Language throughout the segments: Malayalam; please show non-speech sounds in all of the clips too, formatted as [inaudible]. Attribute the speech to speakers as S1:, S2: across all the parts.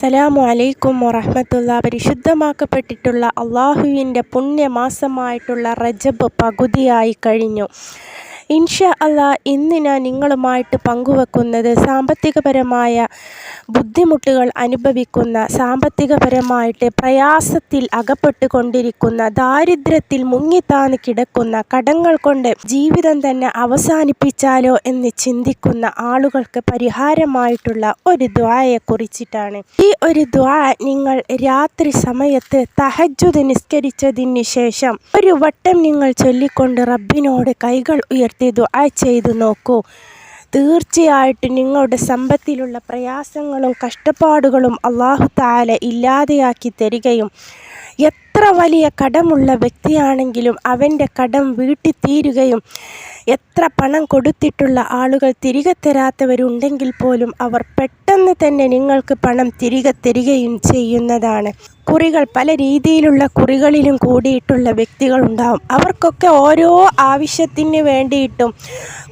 S1: അസ്സലാമു അലൈക്കും വറഹമത്തുള്ള. പരിശുദ്ധമാക്കപ്പെട്ടിട്ടുള്ള അള്ളാഹുവിന്റെ പുണ്യമാസമായിട്ടുള്ള റജബ് പകുതിയായി കഴിഞ്ഞു. ഇൻഷ അല്ല ഇന്ന് ഞാൻ നിങ്ങളുമായിട്ട് പങ്കുവെക്കുന്നത് സാമ്പത്തികപരമായ ബുദ്ധിമുട്ടുകൾ അനുഭവിക്കുന്ന സാമ്പത്തികപരമായിട്ട് പ്രയാസത്തിൽ അകപ്പെട്ടുകൊണ്ടിരിക്കുന്ന ദാരിദ്ര്യത്തിൽ മുങ്ങിത്താന്ന് കിടക്കുന്ന കടങ്ങൾ കൊണ്ട് ജീവിതം തന്നെ അവസാനിപ്പിച്ചാലോ എന്ന് ചിന്തിക്കുന്ന ആളുകൾക്ക് പരിഹാരമായിട്ടുള്ള ഒരു ദ്വായെക്കുറിച്ചിട്ടാണ്. ഈ ഒരു ദ്വാ നിങ്ങൾ രാത്രി സമയത്ത് തഹജ്ജുദ് നിസ്കരിച്ചതിന് ശേഷം ഒരു വട്ടം നിങ്ങൾ ചൊല്ലിക്കൊണ്ട് റബ്ബിനോട് കൈകൾ ഉയർത്തി നടത്തി ദുആ ചെയ്തു നോക്കൂ. തീർച്ചയായിട്ടും നിങ്ങളുടെ സമ്പത്തിലുള്ള പ്രയാസങ്ങളും കഷ്ടപ്പാടുകളും അള്ളാഹു താല ഇല്ലാതെയാക്കി തരികയും എത്ര വലിയ കടമുള്ള വ്യക്തിയാണെങ്കിലും അവന്റെ കടം വീട്ടിത്തീരുകയും എത്ര പണം കൊടുത്തിട്ടുള്ള ആളുകൾ തിരികെ തരാത്തവരുണ്ടെങ്കിൽ പോലും അവർ പെട്ടെന്ന് തന്നെ നിങ്ങൾക്ക് പണം തിരികെ തരികയും ചെയ്യുന്നതാണ്. കുറികൾ പല രീതിയിലുള്ള കുറികളിലും കൂടിയിട്ടുള്ള വ്യക്തികളുണ്ടാവും അവർക്കൊക്കെ ഓരോ ആവശ്യത്തിന് വേണ്ടിയിട്ടും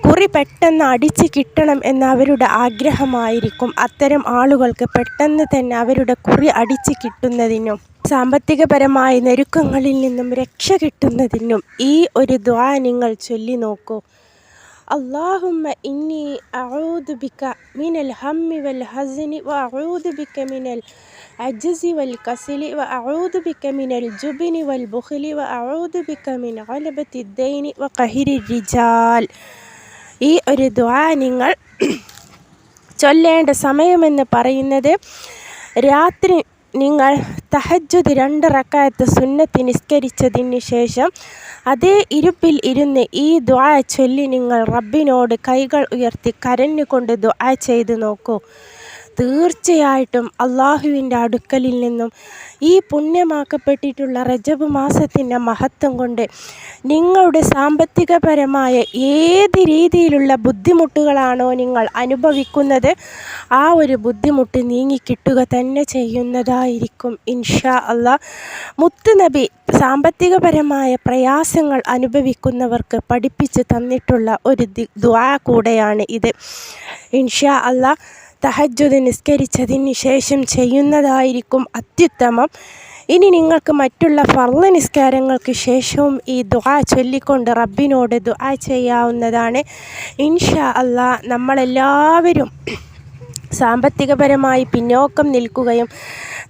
S1: കുറി പെട്ടെന്ന് അടിച്ച് കിട്ടണം എന്ന അവരുടെ ആഗ്രഹമായിരിക്കും. അത്തരം ആളുകൾക്ക് പെട്ടെന്ന് തന്നെ അവരുടെ കുറി അടിച്ച് കിട്ടുന്നതിനും സാമ്പത്തികപരമായ ഞെരുക്കങ്ങളിൽ നിന്നും രക്ഷ കിട്ടുന്നതിനും ഈ ഒരു ദ്വാ നിങ്ങൾ ചൊല്ലി നോക്കൂ. അള്ളാഹുമ്മ ഇന്നി അഊദു ബിക മിനൽ ഹമ്മി വൽ ഹസിനി വ അഊദു ബിക മിനൽ അജസി വൽ കസിലി വ അഊദു ബിക മിനൽ ജുബിനി വൽ ബുഖലി വ അഊദു ബിക മിൻ അലബത്തി ദൈനി വ കഹിരി റിജാൽ. ഈ ഒരു ദ്വാ നിങ്ങൾ ചൊല്ലേണ്ട സമയമെന്ന് പറയുന്നത് രാത്രി നിങ്ങൾ തഹജ്ജുദ് രണ്ട് റക്കായത്ത് സുന്നത്ത് നിസ്കരിച്ചതിന് ശേഷം അതേ ഇരുപ്പിൽ ഇരുന്ന് ഈ ദ്വാ ചൊല്ലി നിങ്ങൾ റബ്ബിനോട് കൈകൾ ഉയർത്തി കരഞ്ഞുകൊണ്ട് ദ്വാ ചെയ്ത് നോക്കൂ. തീർച്ചയായിട്ടും അള്ളാഹുവിന്റെ അടുക്കലിൽ നിന്നും ഈ പുണ്യമാക്കപ്പെട്ടിട്ടുള്ള റജബ് മാസത്തിന്റെ മഹത്വം കൊണ്ട് നിങ്ങളുടെ സാമ്പത്തികപരമായ ഏത് രീതിയിലുള്ള ബുദ്ധിമുട്ടുകളാണോ നിങ്ങൾ അനുഭവിക്കുന്നത് ആ ഒരു ബുദ്ധിമുട്ട് നീങ്ങിക്കിട്ടുക തന്നെ ചെയ്യുന്നതായിരിക്കും ഇൻഷാ അള്ളാ. മുത്തുനബി സാമ്പത്തികപരമായ പ്രയാസങ്ങൾ അനുഭവിക്കുന്നവർക്ക് പഠിപ്പിച്ച് തന്നിട്ടുള്ള ഒരു ദ്വാ കൂടെയാണ് ഇത്. ഇൻഷാ അള്ളാ. തഹജ്ജുദ് നിസ്കരിച്ചതിന് ശേഷം ചെയ്യുന്നതായിരിക്കും അത്യുത്തമം. ഇനി നിങ്ങൾക്ക് മറ്റുള്ള ഫർള നിസ്കാരങ്ങൾക്ക് ശേഷവും ഈ ദുആ ചൊല്ലിക്കൊണ്ട് റബ്ബിനോട് ദുആ ചെയ്യാവുന്നതാണ്. ഇൻഷാ അള്ളാ നമ്മളെല്ലാവരും സാമ്പത്തികപരമായി പിന്നോക്കം നിൽക്കുകയും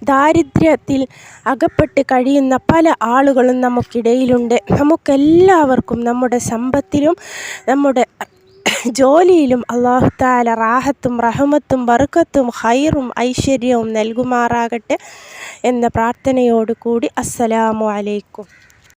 S1: ദാരിദ്ര്യത്തിൽ അകപ്പെട്ട് കഴിയുന്ന പല ആളുകളും നമുക്കിടയിലുണ്ട്. നമുക്കെല്ലാവർക്കും നമ്മുടെ സമ്പത്തിലും നമ്മുടെ [laughs] ജോലിയിലും അള്ളാഹുത്താല റാഹത്തും റഹമത്തും ബർക്കത്തും ഹൈറും ഐശ്വര്യവും നൽകുമാറാകട്ടെ എന്ന പ്രാർത്ഥനയോടുകൂടി അസ്സലാമു അലൈക്കും.